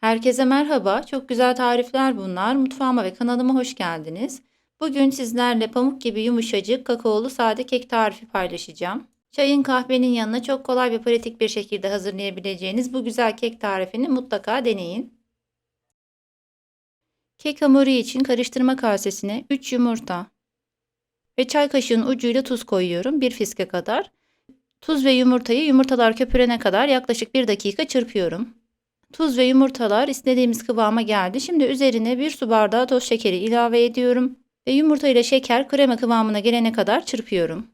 Herkese merhaba. Çok güzel tarifler bunlar. Mutfağıma ve kanalıma hoş geldiniz. Bugün sizlerle pamuk gibi yumuşacık kakaolu sade kek tarifi paylaşacağım. Çayın kahvenin yanına çok kolay ve pratik bir şekilde hazırlayabileceğiniz bu güzel kek tarifini mutlaka deneyin. Kek hamuru için karıştırma kasesine 3 yumurta ve çay kaşığının ucuyla tuz koyuyorum. 1 fiske kadar. Tuz ve yumurtayı yumurtalar köpürene kadar yaklaşık 1 dakika çırpıyorum. Tuz ve yumurtalar istediğimiz kıvama geldi. Şimdi üzerine 1 su bardağı toz şekeri ilave ediyorum ve yumurta ile şeker krema kıvamına gelene kadar çırpıyorum.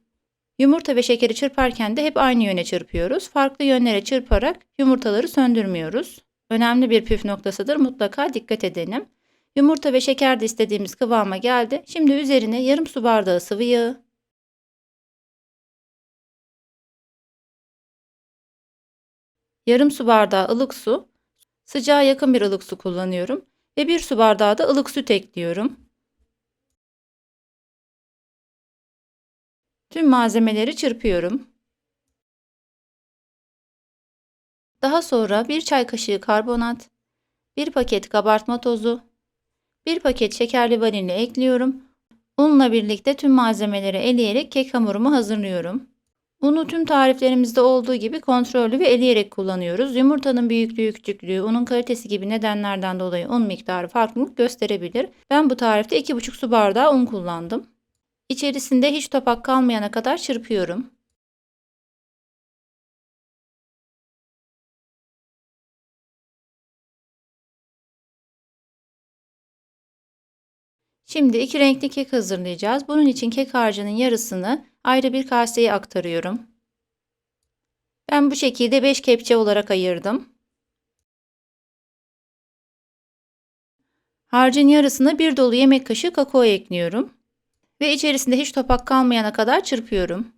Yumurta ve şekeri çırparken de hep aynı yöne çırpıyoruz. Farklı yönlere çırparak yumurtaları söndürmüyoruz. Önemli bir püf noktasıdır. Mutlaka dikkat edelim. Yumurta ve şeker de istediğimiz kıvama geldi. Şimdi üzerine yarım su bardağı sıvı yağı, yarım su bardağı ılık su, sıcağa yakın bir ılık su kullanıyorum ve bir su bardağı da ılık süt ekliyorum. Tüm malzemeleri çırpıyorum. Daha sonra bir çay kaşığı karbonat, bir paket kabartma tozu, bir paket şekerli vanilya ekliyorum. Unla birlikte tüm malzemeleri eleyerek kek hamurumu hazırlıyorum. Unu tüm tariflerimizde olduğu gibi kontrollü ve eleyerek kullanıyoruz. Yumurtanın büyüklüğü, küçüklüğü, unun kalitesi gibi nedenlerden dolayı un miktarı farklılık gösterebilir. Ben bu tarifte 2,5 su bardağı un kullandım. İçerisinde hiç topak kalmayana kadar çırpıyorum. Şimdi iki renkli kek hazırlayacağız. Bunun için kek harcının yarısını ayrı bir kaseye aktarıyorum. Ben bu şekilde 5 kepçe olarak ayırdım. Harcın yarısına bir dolu yemek kaşığı kakao ekliyorum. Ve içerisinde hiç topak kalmayana kadar çırpıyorum.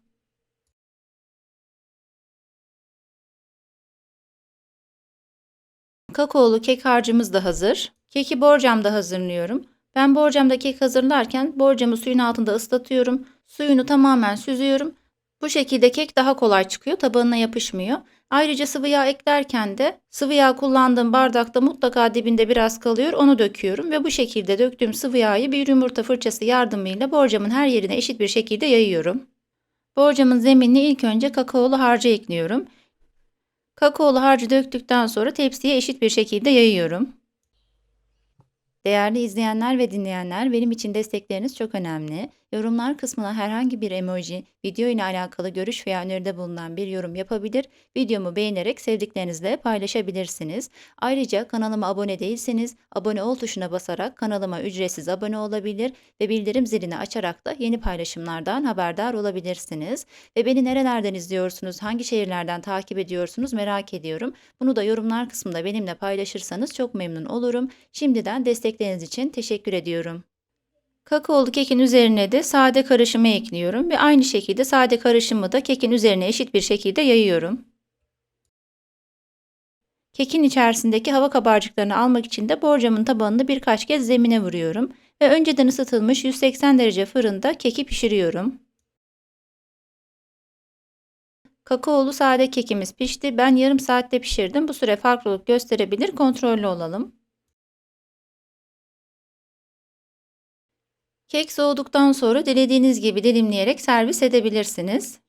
Kakaolu kek harcımız da hazır. Keki borcamda hazırlıyorum. Ben borcamda kek hazırlarken borcamı suyun altında ıslatıyorum. Suyunu tamamen süzüyorum. Bu şekilde kek daha kolay çıkıyor, tabanına yapışmıyor. Ayrıca sıvı yağ eklerken de sıvı yağ kullandığım bardakta mutlaka dibinde biraz kalıyor. Onu döküyorum ve bu şekilde döktüğüm sıvı yağı bir yumurta fırçası yardımıyla borcamın her yerine eşit bir şekilde yayıyorum. Borcamın zeminine ilk önce kakaolu harcı ekliyorum. Kakaolu harcı döktükten sonra tepsiye eşit bir şekilde yayıyorum. Değerli izleyenler ve dinleyenler, benim için destekleriniz çok önemli. Yorumlar kısmına herhangi bir emoji, video ile alakalı görüş veya öneride bulunan bir yorum yapabilir, videomu beğenerek sevdiklerinizle paylaşabilirsiniz. Ayrıca kanalıma abone değilseniz, abone ol tuşuna basarak kanalıma ücretsiz abone olabilir ve bildirim zilini açarak da yeni paylaşımlardan haberdar olabilirsiniz. Ve beni nerelerden izliyorsunuz, hangi şehirlerden takip ediyorsunuz merak ediyorum. Bunu da yorumlar kısmında benimle paylaşırsanız çok memnun olurum. Şimdiden destekleriniz için teşekkür ediyorum. Kakaolu kekin üzerine de sade karışımı ekliyorum ve aynı şekilde sade karışımı da kekin üzerine eşit bir şekilde yayıyorum. Kekin içerisindeki hava kabarcıklarını almak için de borcamın tabanını birkaç kez zemine vuruyorum ve önceden ısıtılmış 180 derece fırında keki pişiriyorum. Kakaolu sade kekimiz pişti. Ben yarım saatte pişirdim. Bu süre farklılık gösterebilir. Kontrollü olalım. Kek soğuduktan sonra dilediğiniz gibi dilimleyerek servis edebilirsiniz.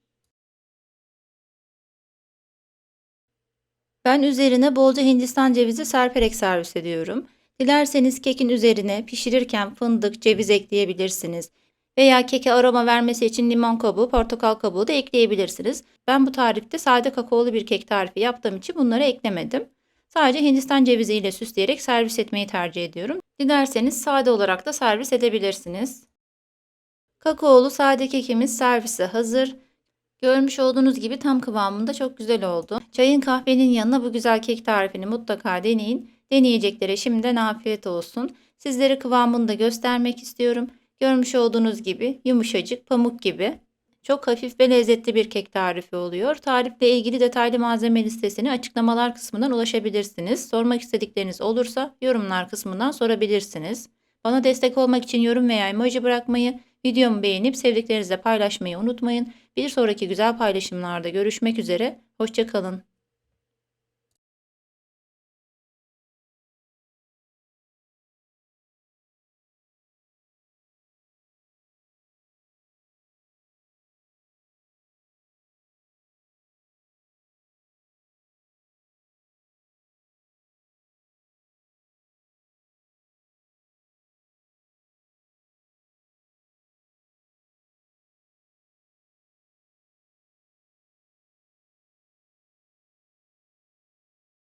Ben üzerine bolca hindistan cevizi serperek servis ediyorum. Dilerseniz kekin üzerine pişirirken fındık, ceviz ekleyebilirsiniz. Veya keke aroma vermesi için limon kabuğu, portakal kabuğu da ekleyebilirsiniz. Ben bu tarifte sade kakaolu bir kek tarifi yaptığım için bunları eklemedim. Sadece hindistan cevizi ile süsleyerek servis etmeyi tercih ediyorum. Dilerseniz sade olarak da servis edebilirsiniz. Kakaolu sade kekimiz servise hazır. Görmüş olduğunuz gibi tam kıvamında çok güzel oldu. Çayın kahvenin yanına bu güzel kek tarifini mutlaka deneyin. Deneyeceklere şimdiden afiyet olsun. Sizlere kıvamını da göstermek istiyorum. Görmüş olduğunuz gibi yumuşacık pamuk gibi. Çok hafif ve lezzetli bir kek tarifi oluyor. Tarifle ilgili detaylı malzeme listesini açıklamalar kısmından ulaşabilirsiniz. Sormak istedikleriniz olursa yorumlar kısmından sorabilirsiniz. Bana destek olmak için yorum veya emoji bırakmayı, videomu beğenip sevdiklerinizle paylaşmayı unutmayın. Bir sonraki güzel paylaşımlarda görüşmek üzere. Hoşçakalın.